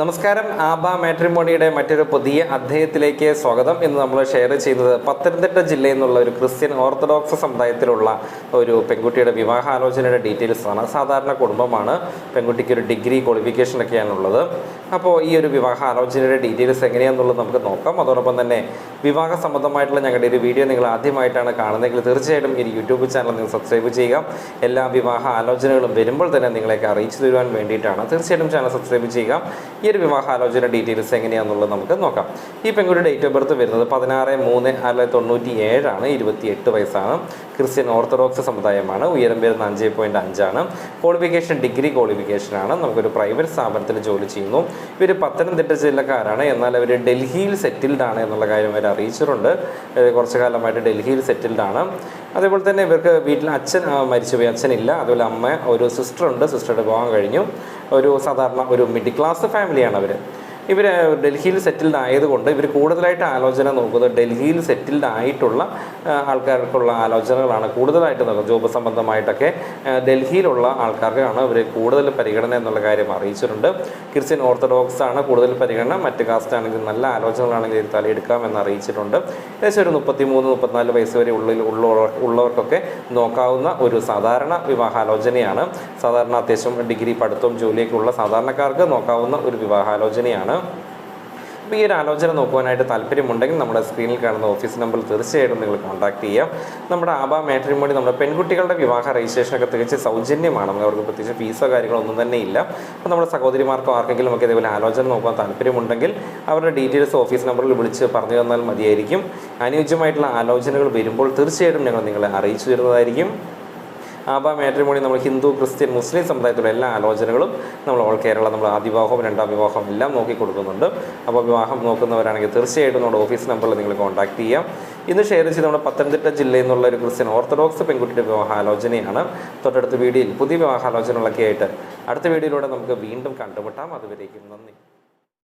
നമസ്കാരം. ആബ മാട്രിമോണിയുടെ മറ്റൊരു പുതിയ അധ്യായത്തിലേക്ക് സ്വാഗതം. ഇന്ന് നമ്മൾ ഷെയർ ചെയ്യുന്നത് പത്തനംതിട്ട ജില്ലയിൽ നിന്നുള്ള ഒരു ക്രിസ്ത്യൻ ഓർത്തഡോക്സ് സമുദായത്തിലുള്ള ഒരു പെൺകുട്ടിയുടെ വിവാഹാലോചനയുടെ ഡീറ്റെയിൽസ് ആണ്. സാധാരണ കുടുംബമാണ്. പെൺകുട്ടിക്ക് ഒരു ഡിഗ്രി ക്വാളിഫിക്കേഷൻ ഉള്ളത് അപ്പോൾ ഈ ഒരു വിവാഹാലോചനയുടെ ഡീറ്റെയിൽസ് എങ്ങനെയാണെന്നുള്ളത് നമുക്ക് നോക്കാം. അതോടൊപ്പം തന്നെ വിവാഹ സംബന്ധമായിട്ടുള്ള ഞങ്ങളുടെ ഒരു വീഡിയോ നിങ്ങൾ ആദ്യമായിട്ടാണ് കാണുന്നതെങ്കിൽ തീർച്ചയായിട്ടും ഈ യൂട്യൂബ് ചാനൽ നിങ്ങൾ സബ്സ്ക്രൈബ് ചെയ്യുക. എല്ലാ വിവാഹ ആലോചനകളും വരുമ്പോൾ തന്നെ നിങ്ങളെയൊക്കെ അറിയിച്ചു തരുവാൻ വേണ്ടിയിട്ടാണ്. തീർച്ചയായിട്ടും ചാനൽ സബ്സ്ക്രൈബ് ചെയ്യുക. ഈ ഒരു വിവാഹാലോചന ഡീറ്റെയിൽസ് എങ്ങനെയാണെന്നുള്ളത് നമുക്ക് നോക്കാം. ഈ പെൺകുട്ടിയുടെ ഡേറ്റ് ഓഫ് ബർത്ത് വരുന്നത് പതിനാറ് മൂന്ന് ആയിരത്തി തൊണ്ണൂറ്റി ഏഴാണ് ഇരുപത്തി എട്ട് വയസ്സാണ്. ക്രിസ്ത്യൻ ഓർത്തഡോക്സ് സമുദായമാണ്. ഉയരം വരുന്ന അഞ്ച് പോയിന്റ് അഞ്ചാണ്. ക്വാളിഫിക്കേഷൻ ഡിഗ്രി ക്വാളിഫിക്കേഷനാണ് നമുക്കൊരു പ്രൈവറ്റ് സ്ഥാപനത്തിൽ ജോലി ചെയ്യുന്നു. ഇവർ പത്തനംതിട്ട ജില്ലക്കാരാണ്. എന്നാൽ അവർ ഡൽഹിയിൽ സെറ്റിൽഡ് ആണ് എന്നുള്ള കാര്യം അവർ അറിയിച്ചിട്ടുണ്ട്. കുറച്ച് കാലമായിട്ട് ഡൽഹിയിൽ സെറ്റിൽഡ് ആണ്. അതേപോലെ തന്നെ ഇവർക്ക് വീട്ടിൽ അച്ഛൻ മരിച്ചുപോയി. അച്ഛനില്ല. അതുപോലെ അമ്മ ഒരു സിസ്റ്റർ ഉണ്ട്. സിസ്റ്ററുടെ വിവാഹം കഴിഞ്ഞു. ഒരു സാധാരണ ഒരു മിഡിൽ ക്ലാസ് ഫാമിലിയാണ് അവർ ഇവർ ഡൽഹിയിൽ സെറ്റിൽഡ് ആയതുകൊണ്ട് ഇവർ കൂടുതലായിട്ട് ആലോചന നോക്കുന്നത് ഡൽഹിയിൽ സെറ്റിൽഡ് ആയിട്ടുള്ള ആൾക്കാർക്കുള്ള ആലോചനകളാണ്. കൂടുതലായിട്ട് നോക്കുന്നത് ജോബ് സംബന്ധമായിട്ടൊക്കെ ഡൽഹിയിലുള്ള ആൾക്കാർക്കാണ് ഇവർ കൂടുതൽ പരിഗണന എന്നുള്ള കാര്യം അറിയിച്ചിട്ടുണ്ട്. ക്രിസ്ത്യൻ ഓർത്തഡോക്സ് ആണ് കൂടുതൽ പരിഗണന. മറ്റ് കാസ്റ്റ് ആണെങ്കിൽ നല്ല ആലോചനകളാണെങ്കിൽ ഇത് തലയെടുക്കാമെന്ന് അറിയിച്ചിട്ടുണ്ട്. ഏകദേശം ഒരു മുപ്പത്തി മൂന്ന് മുപ്പത്തിനാല് വയസ്സ് വരെ ഉള്ളിൽ ഉള്ള ഉള്ളവർക്കൊക്കെ നോക്കാവുന്ന ഒരു സാധാരണ വിവാഹാലോചനയാണ്. സാധാരണ അത്യാവശ്യം ഡിഗ്രി പഠിത്തവും ജോലിയൊക്കെ ഉള്ള സാധാരണക്കാർക്ക് നോക്കാവുന്ന ഒരു വിവാഹാലോചനയാണ്. അപ്പോൾ ഈ ഒരു ആലോചന നോക്കുവാനായിട്ട് താല്പര്യമുണ്ടെങ്കിൽ നമ്മുടെ സ്ക്രീനിൽ കാണുന്ന ഓഫീസ് നമ്പർ തീർച്ചയായിട്ടും നിങ്ങൾ കോൺടാക്ട് ചെയ്യാം. നമ്മുടെ ആബ മാട്രിമോണി നമ്മുടെ പെൺകുട്ടികളുടെ വിവാഹ രജിസ്ട്രേഷനൊക്കെ തികച്ച് സൗജന്യമാണ്. അവർക്ക് പ്രത്യേകിച്ച് ഫീസോ കാര്യങ്ങളോ ഒന്നും തന്നെ ഇല്ല. അപ്പോൾ നമ്മുടെ സഹോദരിമാർക്കോ ആർക്കെങ്കിലും ഒക്കെ ഇതേപോലെ ആലോചന നോക്കാൻ താല്പര്യമുണ്ടെങ്കിൽ അവരുടെ ഡീറ്റെയിൽസ് ഓഫീസ് നമ്പറിൽ വിളിച്ച് പറഞ്ഞു തന്നാൽ മതിയായിരിക്കും. അനുയോജ്യമായിട്ടുള്ള ആലോചനകൾ വരുമ്പോൾ തീർച്ചയായിട്ടും ഞങ്ങൾ നിങ്ങളെ അറിയിച്ചു തരുന്നതായിരിക്കും. ആബ മാട്രിമോണി നമ്മൾ ഹിന്ദു ക്രിസ്ത്യൻ മുസ്ലിം സമുദായത്തിലുള്ള എല്ലാ ആലോചനകളും നമ്മൾ ഓൾ കേരള നമ്മൾ ആദ്യ വിവാഹവും രണ്ടാം വിവാഹവും എല്ലാം നോക്കി കൊടുക്കുന്നുണ്ട്. അപ്പോൾ വിവാഹം നോക്കുന്നവരാണെങ്കിൽ തീർച്ചയായിട്ടും നമ്മുടെ ഓഫീസ് നമ്പറിൽ നിങ്ങൾ കോൺടാക്ട് ചെയ്യാം. ഇന്ന് ഷെയർ ചെയ്ത് നമ്മുടെ പത്തനംതിട്ട ജില്ലയിൽ നിന്നുള്ള ഒരു ക്രിസ്ത്യൻ ഓർത്തഡോക്സ് പെൺകുട്ടിയുടെ വിവാഹാലോചനയാണ്. തൊട്ടടുത്ത വീഡിയോയിൽ പുതിയ വിവാഹാലോചനകളൊക്കെ ആയിട്ട് അടുത്ത വീഡിയോയിലൂടെ നമുക്ക് വീണ്ടും കണ്ടുമുട്ടാം. അതുവരേക്കും നന്ദി.